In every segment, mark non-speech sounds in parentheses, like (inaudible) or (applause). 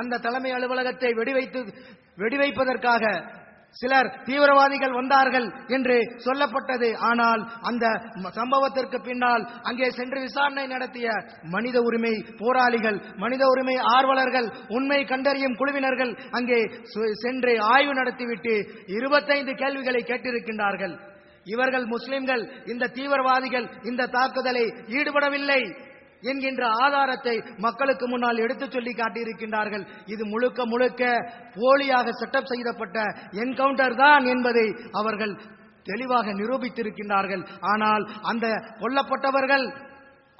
அந்த தலைமை அலுவலகத்தை வெடிவைத்து வெடிவைப்பதற்காக சிலர் தீவிரவாதிகள் வந்தார்கள் என்று சொல்லப்பட்டது. ஆனால் அந்த சம்பவத்திற்கு பின்னால் அங்கே சென்று விசாரணை நடத்திய மனித உரிமை போராளிகள் மனித உரிமை ஆர்வலர்கள் உண்மை கண்டறியும் குழுவினர்கள் அங்கே சென்று ஆய்வு நடத்திவிட்டு இருபத்தைந்து கேள்விகளை கேட்டிருக்கின்றார்கள். இவர்கள் முஸ்லிம்கள் இந்த தீவிரவாதிகள் இந்த தாக்குதலை ஈடுபடவில்லை. என்கின்ற ஆதாரத்தை மக்களுக்கு முன்னால் எடுத்துச் சொல்லி காட்டியிருக்கின்றார்கள். இது முழுக்க முழுக்க போலியாக செட்டப் செய்யப்பட்ட என்கவுண்டர் தான் என்பதை அவர்கள் தெளிவாக நிரூபித்திருக்கின்றார்கள். ஆனால் அந்த கொல்லப்பட்டவர்கள்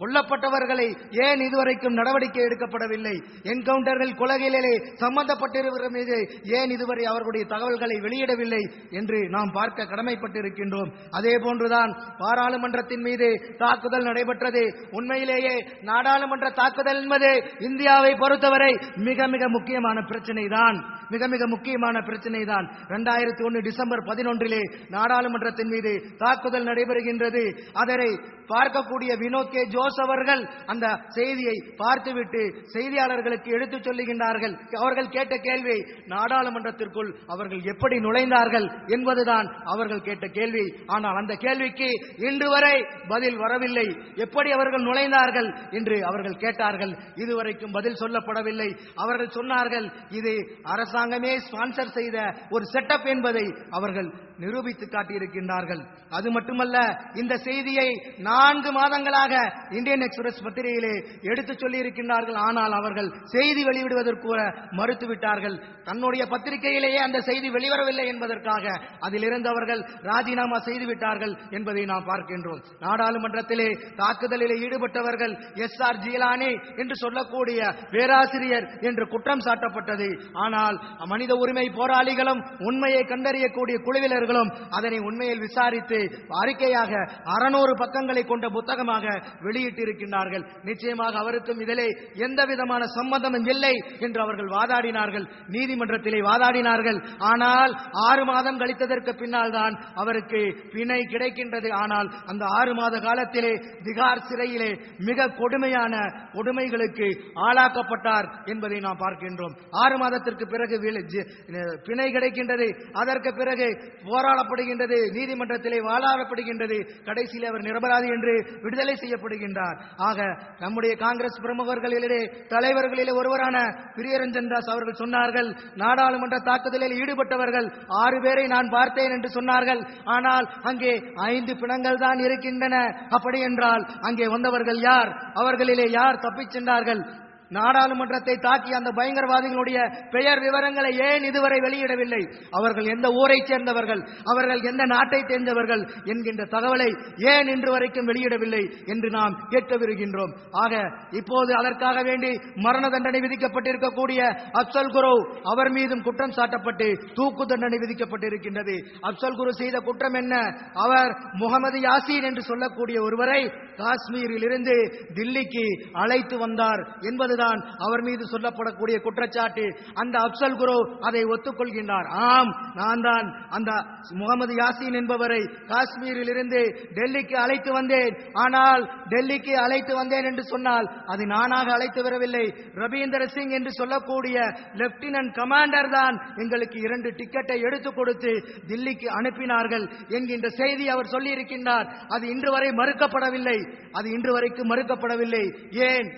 கொல்லப்பட்டவர்களை ஏன் இதுவரைக்கும் நடவடிக்கை எடுக்கப்படவில்லை? என்கவுண்டர்கள் கொலகையிலே சம்பந்தப்பட்டிருக்கிற மீது ஏன் இதுவரை அவர்களுடைய தகவல்களை வெளியிடவில்லை என்று நாம் பார்க்க கடமைப்பட்டிருக்கின்றோம். அதே போன்றுதான் பாராளுமன்றத்தின் மீது தாக்குதல் நடைபெற்றது. உண்மையிலேயே நாடாளுமன்ற தாக்குதல் என்பது இந்தியாவை பொறுத்தவரை மிக மிக முக்கியமான பிரச்சனை தான் மிக மிக முக்கியமான பிரச்சனை தான் இரண்டாயிரத்தி ஒன்று டிசம்பர் பதினொன்றிலே நாடாளுமன்றத்தின் மீது தாக்குதல் நடைபெறுகின்றது. அதனை பார்க்கக்கூடிய வினோத் கே ஜோஸ் அவர்கள் அந்த செய்தியை பார்த்துவிட்டு செய்தியாளர்களுக்கு எடுத்துச் சொல்லுகின்றார்கள். அவர்கள் கேட்ட கேள்வி நாடாளுமன்றத்திற்குள் அவர்கள் எப்படி நுழைந்தார்கள் என்பதுதான் அவர்கள் கேட்ட கேள்வி. ஆனால் அந்த கேள்விக்கு இன்று வரை பதில் வரவில்லை. எப்படி அவர்கள் நுழைந்தார்கள் என்று அவர்கள் கேட்டார்கள். இதுவரைக்கும் பதில் சொல்லப்படவில்லை. அவர்கள் சொன்னார்கள் இது அரசாங்கமே ஸ்பான்சர் செய்த ஒரு செட்டப் என்பதை அவர்கள் நிரூபித்து காட்டியிருக்கின்றார்கள். அது மட்டுமல்ல இந்த செய்தியை நான்கு மாதங்களாக இந்தியன் எக்ஸ்பிரஸ் பத்திரிகையிலே எடுத்துச் சொல்லியிருக்கின்றார்கள். ஆனால் அவர்கள் செய்தி வெளியிடுவதற்கு மறுத்துவிட்டார்கள். தன்னுடைய பத்திரிகையிலேயே அந்த செய்தி வெளிவரவில்லை என்பதற்காக அதிலிருந்து அவர்கள் ராஜினாமா செய்து விட்டார்கள் என்பதை நாம் பார்க்கின்றோம். நாடாளுமன்றத்திலே தாக்குதலில் ஈடுபட்டவர்கள் எஸ் ஆர் ஜீலானி என்று சொல்லக்கூடிய பேராசிரியர் என்று குற்றம் சாட்டப்பட்டது. ஆனால் மனித உரிமை போராளிகளும் உண்மையை கண்டறியக்கூடிய குழுவினர்களும் அதனை உண்மையில் விசாரித்து அறிக்கையாக அறுநூறு பக்கங்களை கொண்ட புத்தகமாக வெளியிட்டிருக்கின்றார்கள். நிச்சயமாக அவருக்கும் இதிலே எந்த விதமான சம்மதமும் இல்லை என்று அவர்கள் வாதாடினார்கள். நீதிமன்றத்திலே வாதாடினார்கள். ஆனால் ஆறு மாதம் கழித்ததற்கு பின்னால் தான் அவருக்கு பிணை கிடைக்கின்றது. ஆனால் அந்த ஆறு மாத காலத்திலே திகார் சிறையிலே மிக கொடுமையான கொடுமைகளுக்கு ஆளாக்கப்பட்டார் என்பதை நாம் பார்க்கின்றோம். ஆறு மாதத்திற்கு பிறகு பிணை கிடைக்கின்றது. அதற்கு பிறகு போராடப்படுகின்றது நீதிமன்றத்திலே வாழாடப்படுகின்றது கடைசியில் அவர் நிரபராதி என்று விடுதலை செய்யப்படுகின்றார். ஆக நம்முடைய காங்கிரஸ் பிரமுகர்களிலே தலைவர்களிலே ஒருவரான பிரியரஞ்சன் தாஸ் அவர்கள் சொன்னார்கள் நாடாளுமன்ற தாக்குதலில் ஈடுபட்டவர்கள் ஆறு பேரை நான் பார்த்தேன் என்று சொன்னார்கள். ஆனால் அங்கே ஐந்து பிணங்கள் தான் இருக்கின்றன. அப்படி என்றால் அங்கே வந்தவர்கள் யார்? அவர்களிலே யார் தப்பிச் சென்றார்கள்? நாடாளுமன்றத்தை தாக்கிய அந்த பயங்கரவாதிகளுடைய பெயர் விவரங்களை ஏன் இதுவரை வெளியிடவில்லை? அவர்கள் எந்த ஊரைச் சேர்ந்தவர்கள்? அவர்கள் எந்த நாட்டை சேர்ந்தவர்கள் என்கின்ற தகவலை ஏன் இன்று வரைக்கும் வெளியிடவில்லை என்று நாம் கேட்க விருகின்றோம். ஆக இப்போது அதற்காக வேண்டி மரண தண்டனை விதிக்கப்பட்டிருக்கக்கூடிய அப்சல் குரு அவர் மீதும் குற்றம் சாட்டப்பட்டு தூக்கு தண்டனை விதிக்கப்பட்டிருக்கின்றது. அப்சல் குரு செய்த குற்றம் என்ன? அவர் முகமது யாசீன் என்று சொல்லக்கூடிய ஒருவரை காஷ்மீரிலிருந்து தில்லிக்கு அழைத்து வந்தார் என்பதுதான் அவர் மீது சொல்லப்படக்கூடிய குற்றச்சாட்டு. அந்த அப்சல் குரு அதை ஒத்துக்கொள்கின்றார். ஆம் நான் தான் அந்த முகமது யாசின் என்பவரை காஷ்மீரில் இருந்து டெல்லிக்கு அழைத்து வந்தேன். ஆனால் டெல்லிக்கு அழைத்து வந்தேன் என்று சொன்னால் அது நானாக அழைத்து வரவில்லை. ரவீந்திர சிங் என்று சொல்லக்கூடிய லெப்டினன்ட் கமாண்டர் தான் எங்களுக்கு இரண்டு டிக்கெட்டை எடுத்து கொடுத்து தில்லிக்கு அனுப்பினார்கள் என்கின்ற செய்தி அவர் சொல்லியிருக்கின்றார். அது இன்று வரை மறுக்கப்படவில்லை. அது இன்று வரைக்கும் மறுக்கப்படவில்லை. ஏன்?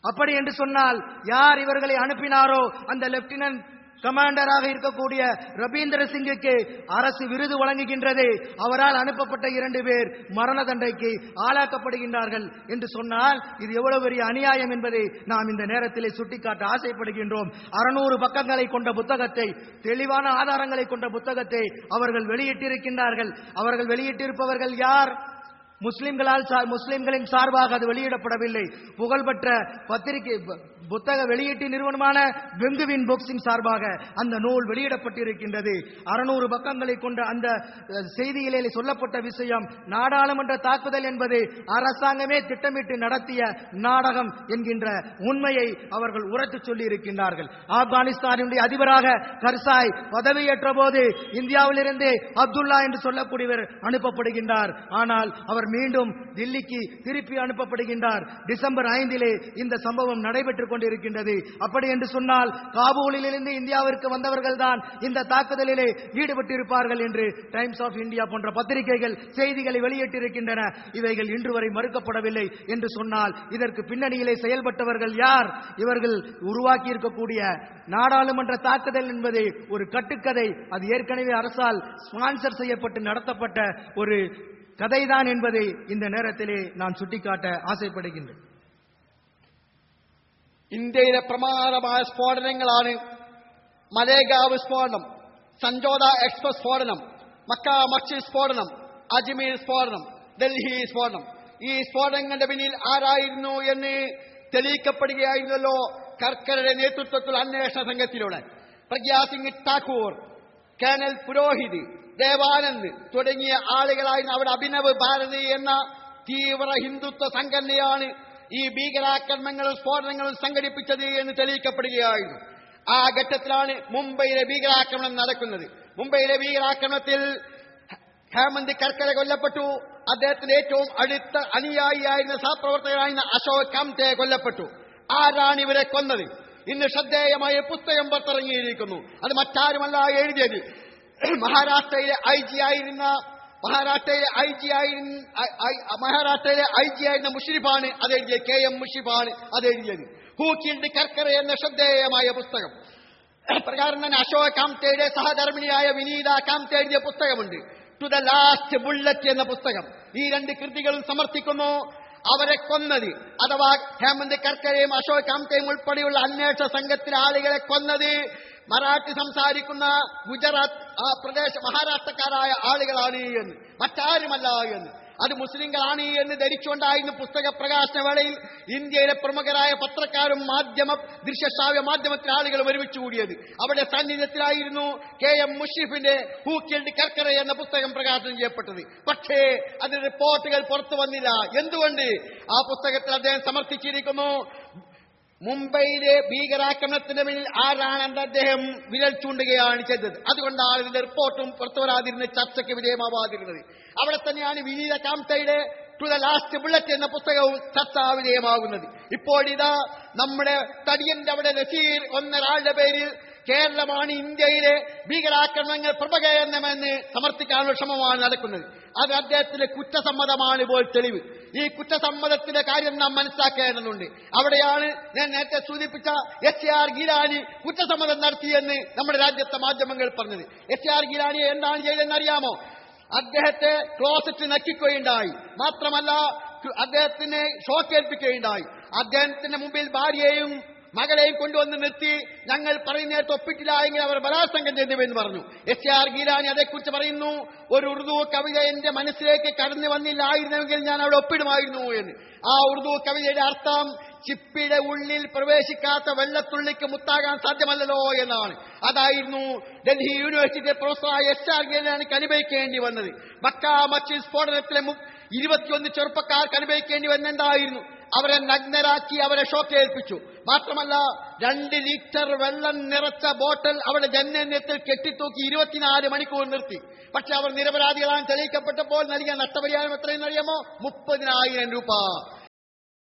அப்படி என்று சொன்னால் யார் இவர்களை அனுப்பினாரோ அந்த லெப்டினன்ட் கமாண்டராக இருக்கக்கூடிய ரபீந்திர சிங்குக்கு அரசு விருது வழங்குகின்றது. அவரால் அனுப்பப்பட்ட இரண்டு பேர் மரண தண்டைக்கு ஆளாக்கப்படுகின்றார்கள் என்று சொன்னால் இது எவ்வளவு பெரிய அநியாயம் என்பதை நாம் இந்த நேரத்திலே சுட்டிக்காட்ட ஆசைப்படுகின்றோம். அறுநூறு பக்கங்களை கொண்ட புத்தகத்தை தெளிவான ஆதாரங்களை கொண்ட புத்தகத்தை அவர்கள் வெளியிட்டிருக்கின்றார்கள். அவர்கள் வெளியிட்டிருப்பவர்கள் யார்? முஸ்லிம்களால் முஸ்லிம்களின் சார்பாக அது வெளியிடப்படவில்லை. புகழ்பெற்ற பத்திரிகை புத்தக வெளியீட்டு நிறுவனமான பெங்குவின் புக்ஸின் சார்பாக அந்த நூல் வெளியிடப்பட்டிருக்கின்றது. அறுநூறு பக்கங்களை கொண்ட அந்த செய்தியிலே சொல்லப்பட்ட விஷயம் நாடாளுமன்ற தாக்குதல் என்பது அரசாங்கமே திட்டமிட்டு நடத்திய நாடகம் என்கின்ற உண்மையை அவர்கள் உரத்து சொல்லி இருக்கின்றார்கள் ஆப்கானிஸ்தானுடைய அதிபராக கர்சாய் பதவியேற்ற போது இந்தியாவிலிருந்து அப்துல்லா என்று சொல்லக்கூடியவர் அனுப்பப்படுகின்றார். ஆனால் அவர் அவர் மீண்டும் தில்லிக்கு திருப்பி அனுப்பப்படுகின்றார். டிசம்பர் ஐந்திலே இந்த சம்பவம் நடைபெற்றுக் கொண்டிருக்கின்றது. அப்படி என்று சொன்னால் காபூலிலிருந்து இந்தியாவிற்கு வந்தவர்கள் தான் இந்த தாக்குதலிலே ஈடுபட்டிருப்பார்கள் என்று டைம்ஸ் ஆஃப் இந்தியா போன்ற பத்திரிகைகள் செய்திகளை வெளியிட்டிருக்கின்றன. இவைகள் இன்று வரை மறுக்கப்படவில்லை என்று சொன்னால் இதற்கு பின்னணியிலே செயல்பட்டவர்கள் யார்? இவர்கள் உருவாக்கி இருக்கக்கூடிய நாடாளுமன்ற தாக்குதல் என்பது ஒரு கட்டுக்கதை. அது ஏற்கனவே அரசால் ஸ்பான்சர் செய்யப்பட்டு நடத்தப்பட்ட ஒரு கதைதான் என்பதை இந்த நேரத்திலே நான் சுட்டிக்காட்ட ஆசைப்படுகின்றேன் ഇന്ത്യയിലെ പ്രമാദമായ സ്ഫോടനങ്ങളാണ് മലേഗാവ് സ്ഫോടനം സഞ്ചോദ എക്സ്പ്രസ് സ്ഫോടനം മക്ക മസ്ജിദ് സ്ഫോടനം അജ്മീർ സ്ഫോടനം ഡൽഹി സ്ഫോടനം ഈ സ്ഫോടനങ്ങളുടെ പിന്നിൽ ആരായിരുന്നു എന്ന് തെളിയിക്കപ്പെടുകയായിരുന്നല്ലോ കർക്കരുടെ നേതൃത്വത്തിൽ അന്വേഷണ സംഘത്തിലൂടെ പ്രഗ്യാസിംഗ് ഠാക്കൂർ കേണൽ പുരോഹിത് ദേവാനന്ദ് തുടങ്ങിയ ആളുകളായിരുന്നു അവിടെ അഭിനവ് ഭാരതി എന്ന തീവ്ര ഹിന്ദുത്വ സംഘടനയാണ് ഈ ഭീകരാക്രമണങ്ങളും സ്ഫോടനങ്ങളും സംഘടിപ്പിച്ചത് എന്ന് തെളിയിക്കപ്പെടുകയായിരുന്നു. ആ ഘട്ടത്തിലാണ് മുംബൈയിലെ ഭീകരാക്രമണം നടക്കുന്നത്. മുംബൈയിലെ ഭീകരാക്രമണത്തിൽ ഹേമന്ത് കർക്കര കൊല്ലപ്പെട്ടു. അദ്ദേഹത്തിന്റെ ഏറ്റവും അടുത്ത അനുയായിയായിരുന്ന സഹപ്രവർത്തകനായിരുന്ന അശോക് കംതെ കൊല്ലപ്പെട്ടു. ആരാണ് ഇവരെ കൊന്നത്? ഇന്ന് ശ്രദ്ധേയമായ പുസ്തകം പുറത്തിറങ്ങിയിരിക്കുന്നു. അത് മറ്റാരുമല്ല എഴുതിയത്. (clears throat) മഹാരാഷ്ട്രയിലെ ഐ ജി ആയിരുന്ന മഹാരാഷ്ട്രയിലെ ഐ ജി ആയിരുന്ന മഹാരാഷ്ട്രയിലെ ഐ ജി ആയിരുന്ന മുഷരിഫാണ് അത് എഴുതിയത് കെ എം മുഷരിഫാണ് അത് എഴുതിയത് ഹൂ കിൽഡ് എന്ന ശ്രദ്ധേയമായ പുസ്തകം. (clears throat) പ്രകാരം തന്നെ അശോക് കാംതയുടെ സഹധർമ്മിണിയായ വിനീത കാംത എഴുതിയ പുസ്തകമുണ്ട്. ടു ദ ലാസ്റ്റ് ബുള്ളറ്റ് എന്ന പുസ്തകം. ഈ രണ്ട് കൃതികളും സമർത്ഥിക്കുന്നു? അവരെ കൊന്നത് അഥവാ ഹേമന്ത് കർക്കരയും അശോക് കാംതയും ഉൾപ്പെടെയുള്ള അന്വേഷണ സംഘത്തിലെ ആളുകളെ കൊന്നത് മറാഠി സംസാരിക്കുന്ന ഗുജറാത്ത് ആ പ്രദേശ മഹാരാഷ്ട്രക്കാരായ ആളുകളാണ് എന്ന്. മറ്റാരുമല്ല എന്ന്. അത് മുസ്ലിങ്ങളാണ് എന്ന് ധരിച്ചുകൊണ്ടായിരുന്നു പുസ്തക പ്രകാശന വേളയിൽ ഇന്ത്യയിലെ പ്രമുഖരായ പത്രക്കാരും മാധ്യമ ദൃശ്യശ്രാവ്യ മാധ്യമത്തിലെ ആളുകളും ഒരുമിച്ച് കൂടിയത്. അവിടെ സാന്നിധ്യത്തിലായിരുന്നു കെ എം മുഷീഫിന്റെ ഹൂ കിൽഡ് കർക്കര എന്ന പുസ്തകം പ്രകാശനം ചെയ്യപ്പെട്ടത്. പക്ഷേ അതിന് റിപ്പോർട്ടുകൾ പുറത്തു വന്നില്ല. എന്തുകൊണ്ട്? ആ പുസ്തകത്തിൽ അദ്ദേഹം സമർത്ഥിച്ചിരിക്കുന്നു. മുംബൈയിലെ ഭീകരാക്രമണത്തിന്റെ പിന്നിൽ ആരാണെന്ന് അദ്ദേഹം വിരൽ ചൂണ്ടുകയാണ് ചെയ്തത്. അതുകൊണ്ടാണ് ഇതിന്റെ റിപ്പോർട്ടും പുറത്തു വരാതിരുന്ന ചർച്ചയ്ക്ക് വിധേയമാവാതിരുന്നത്. അവിടെ തന്നെയാണ് വിനീത കാംസയുടെ ടു ദ ലാസ്റ്റ് ബുള്ളറ്റ് എന്ന പുസ്തകവും ചർച്ചാ വിധേയമാകുന്നത്. ഇപ്പോൾ ഇതാ നമ്മുടെ തടിയന്റെ അവിടെ നസീർ ഒന്നൊരാളുടെ പേരിൽ കേരളമാണ് ഇന്ത്യയിലെ ഭീകരാക്രമണങ്ങൾ പ്രഭകേന്ദ്രമെന്ന് സമർത്ഥിക്കാനുള്ള ശ്രമമാണ് നടക്കുന്നത്. അത് അദ്ദേഹത്തിന്റെ കുറ്റസമ്മതമാണ് ഇപ്പോൾ തെളിവ്. ഈ കുറ്റസമ്മതത്തിന്റെ കാര്യം നാം മനസ്സിലാക്കേണ്ടതുണ്ട്. അവിടെയാണ് ഞാൻ നേരത്തെ സൂചിപ്പിച്ച എസ്. ആർ. ഗിലാനി കുറ്റസമ്മതം നടത്തിയെന്ന് നമ്മുടെ രാജ്യത്തെ മാധ്യമങ്ങൾ പറഞ്ഞത്. എസ്. ആർ. ഗിലാനി എന്താണ് ചെയ്തതെന്ന് അറിയാമോ അദ്ദേഹത്തെ ക്ലോസറ്റ് നക്കിക്കുകയുണ്ടായി മാത്രമല്ല അദ്ദേഹത്തിനെ ഷോക്കേൽപ്പിക്കുകയുണ്ടായി. അദ്ദേഹത്തിന്റെ മുമ്പിൽ ഭാര്യയെയും മകളെയും കൊണ്ടുവന്ന് നിർത്തി. ഞങ്ങൾ പറയുന്നേരത്ത് ഒപ്പിട്ടില്ല എങ്കിൽ അവർ ബലാത്സംഗം ചെയ്തുവെന്ന് പറഞ്ഞു. എസ് ആർ ഗീലാനി അതേക്കുറിച്ച് പറയുന്നു ഒരു ഉറുദു കവിത എന്റെ മനസ്സിലേക്ക് കടന്നു വന്നില്ലായിരുന്നെങ്കിൽ ഞാൻ അവിടെ ഒപ്പിടുമായിരുന്നു എന്ന്. ആ ഉറുദു കവിതയുടെ അർത്ഥം ചിപ്പിയുടെ ഉള്ളിൽ പ്രവേശിക്കാത്ത വെള്ളത്തുള്ളിക്ക് മുത്താകാൻ സാധ്യമല്ലല്ലോ എന്നാണ്. അതായിരുന്നു ഡൽഹി യൂണിവേഴ്സിറ്റി പ്രൊഫസറായ എസ് ആർ ഗീലാനിക്ക് അനുഭവിക്കേണ്ടി വന്നത്. മക്ക മച്ചിൽ സ്ഫോടനത്തിലെ ഇരുപത്തിയൊന്ന് ചെറുപ്പക്കാർക്ക് അനുഭവിക്കേണ്ടി വന്നെന്തായിരുന്നു? അവരെ നഗ്നരാക്കി അവരെ ഷോക്കേൽപ്പിച്ചു മാത്രമല്ല രണ്ട് ലിറ്റർ വെള്ളം നിറച്ച ബോട്ടൽ അവിടെ ജനനത്തിൽ കെട്ടിത്തൂക്കി ഇരുപത്തിനാല് മണിക്കൂർ നിർത്തി. പക്ഷെ അവർ നിരപരാധികളാണ് തെളിയിക്കപ്പെട്ടപ്പോൾ നൽകിയ നഷ്ടപരിഹാരം എത്രയെന്ന് അറിയാമോ മുപ്പതിനായിരം രൂപ.